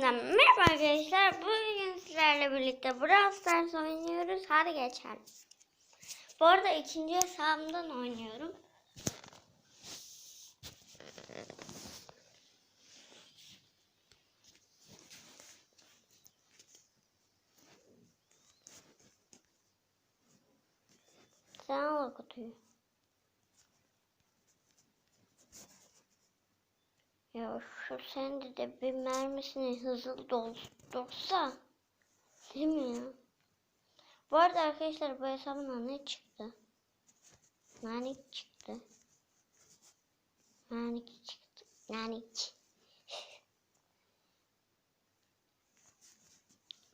Yeniden merhaba arkadaşlar. Bugün sizlerle birlikte Brawl Stars oynuyoruz. Hadi geçelim. Bu arada ikinci hesabımdan oynuyorum. Sen al Ya şu sende de bir mermisini hızlı doldursa. Değil mi ya? Bu arada arkadaşlar bu hesabına ne çıktı? Nanik çıktı. Nanik çıktı. Nanik.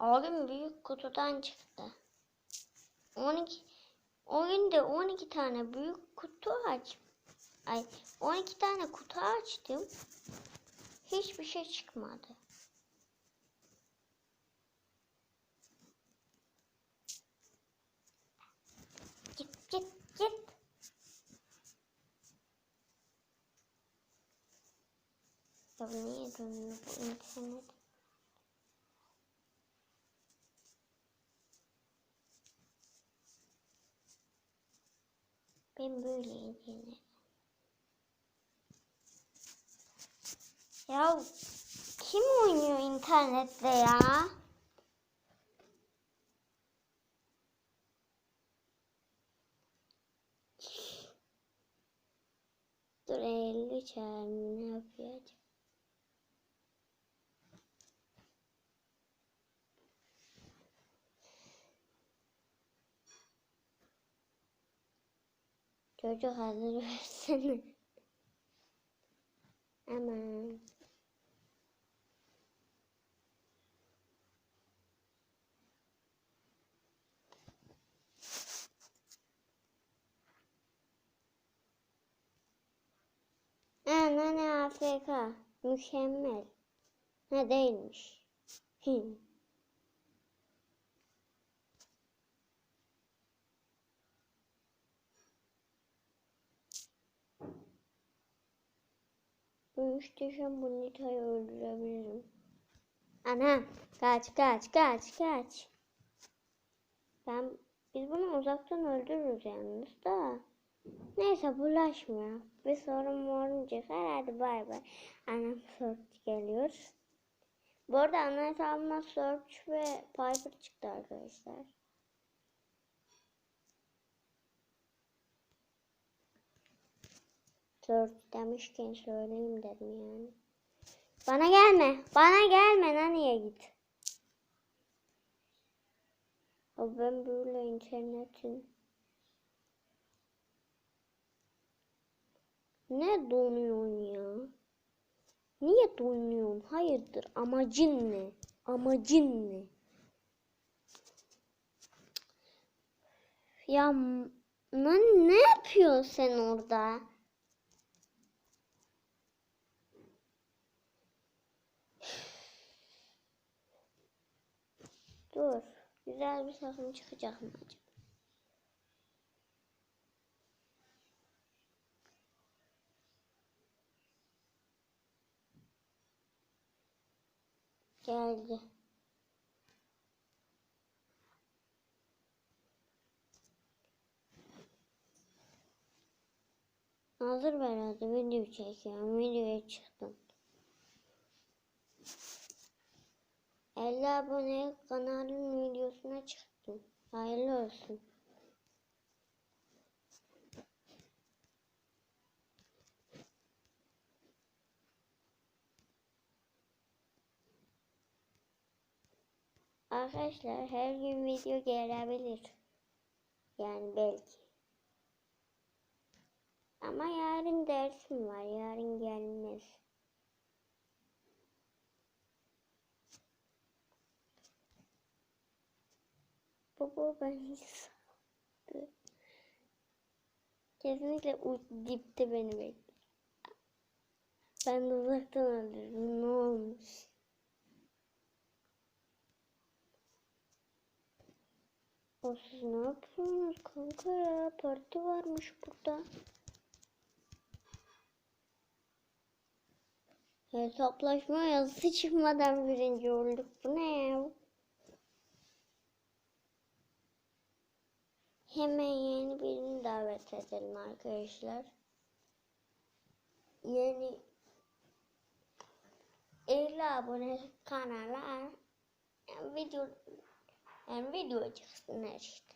Gün büyük kutudan çıktı. 12 o gün de 12 tane büyük kutu aç. Ay 12 tane kutu açtım. Hiçbir şey çıkmadı. Git git git. Ya niye dönüyor bu internet? Ben böyle internet. Ya kim oynuyor internette ya? Dur 50 çağırın ne yapıyor acaba? Çocuk hazır versene. Aman. Anne AFK. Mükemmel. Ha değilmiş. Hı. Bu muhteşem bonitayı öldürebilirim. Ana kaç kaç kaç kaç. Ben biz bunu uzaktan öldürürüz yalnız da. Neyse bulaşmıyor. Bir sorun çıkar hadi bay bay. Annem search geliyor. Bu arada ana hesabıma search ve Piper çıktı arkadaşlar. Search demişken söyleyeyim dedim yani. Bana gelme. Bana gelme. Naneye git. Abi ben böyle internetin Ne donuyorsun ya? Niye donuyorsun? Hayırdır? Amacın ne? Amacın ne? Ya ne, ne yapıyorsun sen orada? Dur. Güzel bir takım çıkacak mı acaba? Geldi. Hazır herhalde video çekiyorum. Videoya çıktım. 50 abone kanalın videosuna çıktım. Hayırlı olsun. Arkadaşlar her gün video gelebilir. Yani belki. Ama yarın dersim var. Yarın gelmez. Baba beni sattı. Kesinlikle dipte beni bekliyor. Ben uzaktan öldürdüm. Ne olmuş? O siz ne yapıyorsunuz kanka ya? Parti varmış burada. Hesaplaşma yazısı çıkmadan birinci olduk. Bu ne ya? Hemen yeni birini davet edelim arkadaşlar. Yeni 50 abone kanala video yani video çıksınlar işte.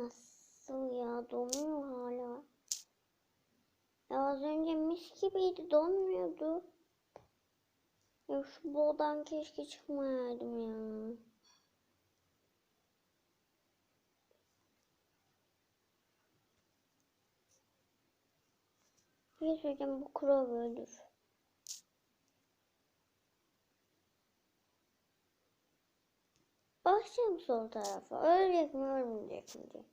Nasıl ya donuyor hala. Ya az önce mis gibiydi donmuyordu. Ya şu boğdan keşke çıkmayaydım ya. Bir söyleyeceğim bu Crow Bakacağım sol tarafa. Ölecek mi ölmeyecek mi diye.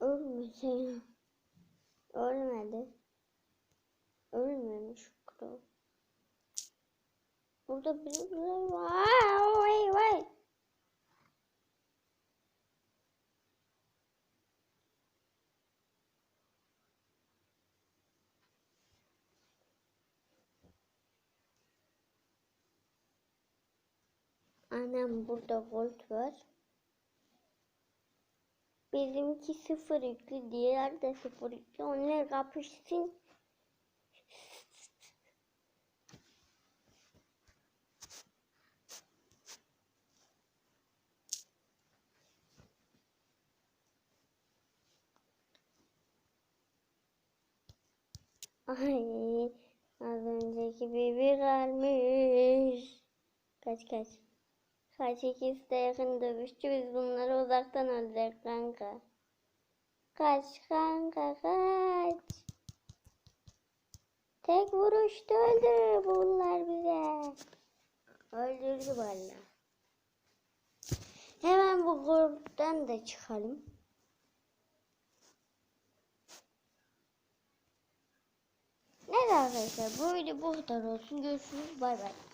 Ölmese ya. Ölmedi. Ölmemiş Crow. Burada birileri var. Vay vay. Annem burada volt var. Bizimki sıfır yüklü, diğer de sıfır yüklü. Onlar kapışsın. Ay, az önceki bibi kalmış. Kaç kaç. Kaç ikisi de yakın dövüşçü biz bunları uzaktan öldürdük kanka. Kaç kanka kaç. Tek vuruşta öldü bunlar bize. Öldürdü valla. Hemen bu gruptan da çıkalım. Evet arkadaşlar bu video bu kadar olsun. Görüşürüz. Bay bay.